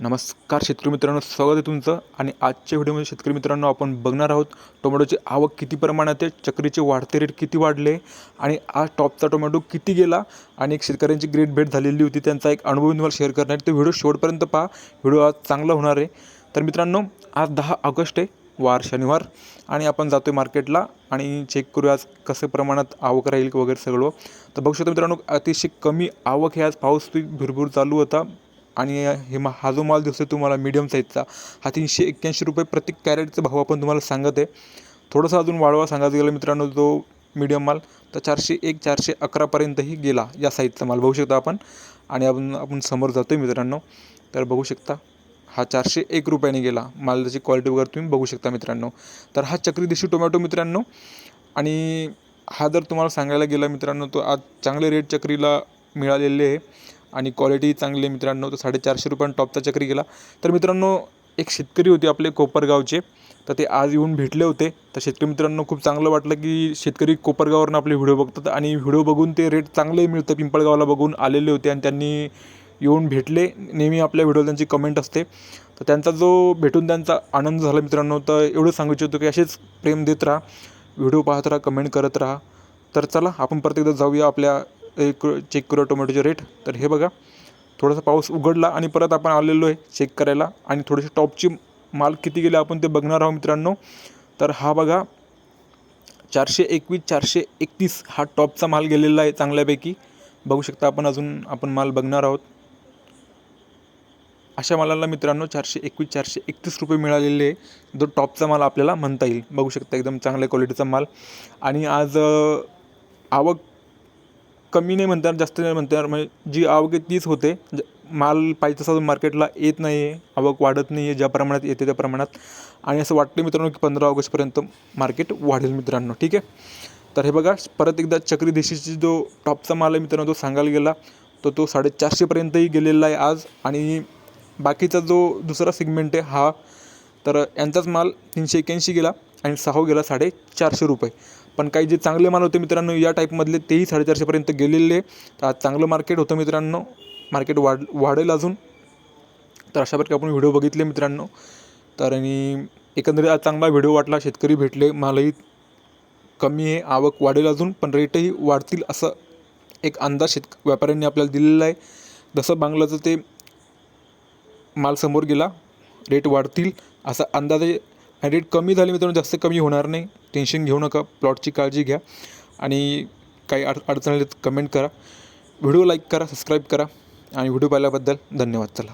नमस्कार शेतकरी मित्रांनो स्वागत आहे तुमचं. आणि आजच्या व्हिडिओमध्ये शेतकरी मित्रांनो आपण बघणार आहोत टोमॅटोची आवक किती प्रमाणात आहे चक्रीचे वाढते रेट किती वाढले आणि आज टॉपचा टोमॅटो किती गेला आणि एक शेतकऱ्यांची ग्रेट भेट झालेली होती त्यांचा एक अनुभव मी तुम्हाला शेअर करणार आहे. तो व्हिडिओ शेवटपर्यंत पहा. व्हिडिओ आज चांगला होणार आहे. तर मित्रांनो आज दहा ऑगस्ट आहे वार शनिवार आणि आपण जातो आहे मार्केटला आणि चेक करूया आज कसं प्रमाणात आवक राहील वगैरे सगळं. तर बघू शकतो मित्रांनो अतिशय कमी आवक हे आज पाऊस भरपूर चालू होता. आणि हे मा हा जो माल दिसतोय तुम्हाला मीडियम साईजचा हा तीनशे एक्क्याऐंशी रुपये प्रति कॅरेटचा भाव आपण तुम्हाला सांगत आहे. थोडंसं अजून वाढवा सांगायचं गेलं मित्रांनो जो मीडियम माल. तर चारशे एक चारशे अकरापर्यंतही गेला या साईजचा माल. बघू शकता आपण. आणि आपण आपण समोर जातो आहे मित्रांनो. तर बघू शकता हा चारशे एक रुपयाने गेला. मालाची क्वालिटी वगैरे तुम्ही बघू शकता मित्रांनो. तर हा चक्री देशी टोमॅटो मित्रांनो. आणि हा जर तुम्हाला सांगायला गेला मित्रांनो तो आज चांगले रेट चक्रीला मिळालेले आहे. आणि क्वालिटी चांगली मित्रांनो. तर साडेचारशे रुपयानं टॉपचा चक्री गेला तर मित्रांनो एक शेतकरी होते आपले कोपरगावचे. तर ते आज येऊन भेटले होते. तर शेतकरी मित्रांनो खूप चांगलं वाटलं की शेतकरी कोपरगाववरून आपले व्हिडिओ बघतात आणि व्हिडिओ बघून ते रेट चांगले मिळतं. पिंपळगावला बघून आलेले होते आणि त्यांनी येऊन भेटले. नेहमी आपल्या व्हिडिओ त्यांची कमेंट असते. तर त्यांचा जो भेटून त्यांचा आनंद झाला मित्रांनो. तर एवढं सांगू इच्छितो की असेच प्रेम देत राहा. व्हिडिओ पाहत राहा कमेंट करत राहा. तर चला आपण परत एकदा जाऊया आपल्या एक चेक करूया टोमॅटोचे रेट तर हे बघा थोडासा पाऊस उघडला आणि परत आपण आलेलो आहे चेक करायला. आणि थोडेसे टॉपची माल किती गेले आपण ते बघणार आहोत मित्रांनो. तर हा बघा चारशे एकवीस चारशे एकतीस हा टॉपचा माल गेलेला आहे चांगल्यापैकी. बघू शकता आपण अजून आपण माल बघणार आहोत. अशा मालाला मित्रांनो चारशे एकवीस चारशे एकतीस रुपये मिळालेले आहे. जो टॉपचा माल आपल्याला म्हणता येईल. बघू शकता एकदम चांगल्या क्वालिटीचा माल. आणि आज आवक कमी नाही म्हणतात जास्त नाही म्हणतात. म्हणजे जी आवक आहे तीच होते. ज- माल पाहिजे तसा मार्केटला येत नाही आहे आवक वाढत नाही आहे ज्या प्रमाणात येते त्या प्रमाणात. आणि असं वाटतं मित्रांनो की पंधरा ऑगस्टपर्यंत मार्केट वाढेल मित्रांनो. ठीक आहे? तर हे बघा परत एकदा चक्री देशीची जो टॉपचा माल आहे मित्रांनो तो सांगायला गेला तर तो साडेचारशेपर्यंतही गेलेला आहे आज. आणि बाकीचा जो दुसरा सेगमेंट आहे हा तर यांचाच माल तीनशे एक्याऐंशी गेला. आणि सहा गेला साडेचारशे रुपये. पण काही जे चांगले माल होते मित्रांनो या टाईपमधले तेही साडेचारशेपर्यंत गेलेले. तर आज चांगलं मार्केट होतं मित्रांनो. मार्केट वाढ वाढेल अजून. तर अशा प्रकारे आपण व्हिडिओ बघितले मित्रांनो. तर आणि एकंदरीत आज चांगला व्हिडिओ वाटला. शेतकरी भेटले मालही कमी आहे आवक वाढेल अजून पण रेटही वाढतील असं एक अंदाज शेतक व्यापाऱ्यांनी आपल्याला दिलेला आहे. जसं बांगलाचं ते माल समोर गेला रेट वाढतील असा अंदाज आहे रेट कमी झाले मित्रांनो जास्त कमी होणार नाही. टेन्शन घेऊ नका प्लॉटची काळजी घ्या. आणि काही अड अडचण आली तर कमेंट करा. व्हिडिओ लाईक करा सबस्क्राईब करा. आणि व्हिडिओ पाहिल्याबद्दल धन्यवाद. चला.